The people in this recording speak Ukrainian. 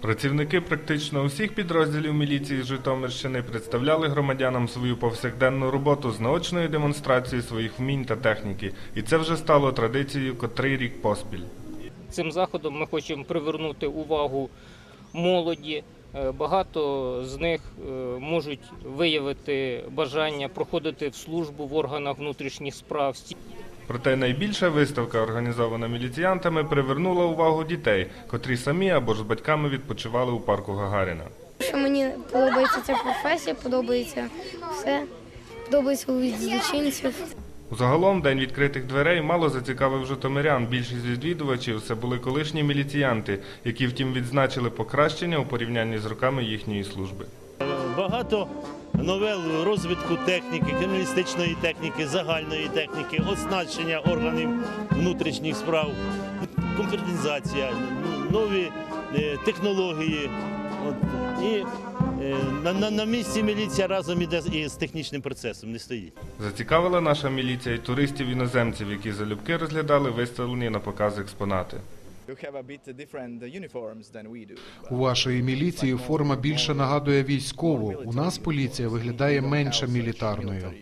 Працівники практично усіх підрозділів міліції Житомирщини представляли громадянам свою повсякденну роботу з наочною демонстрацією своїх вмінь та техніки, і це вже стало традицією котрий рік поспіль. Цим заходом ми хочемо привернути увагу молоді. Е, Багато з них е, можуть виявити бажання проходити в службу в органах внутрішніх справ. Проте найбільша виставка, організована міліціянтами, привернула увагу дітей, котрі самі або ж з батьками відпочивали у парку Гагаріна. Що мені подобається ця професія, подобається все, подобається у злочинців. Загалом день відкритих дверей мало зацікавив житомирян. Більшість відвідувачів це були колишні міліціянти, які втім відзначили покращення у порівнянні з роками їхньої служби. Багато новел розвитку техніки, криміналістичної техніки, загальної техніки, оснащення органів внутрішніх справ, комп'ютеризація, нові е, технології. І е, на, на, місці міліція разом іде із технічним процесом, не стоїть. Зацікавила наша міліція й туристів-іноземців, які залюбки розглядали виставлені на показ експонати. У вашої міліції форма більше нагадує військову. У нас поліція виглядає менше мілітарною.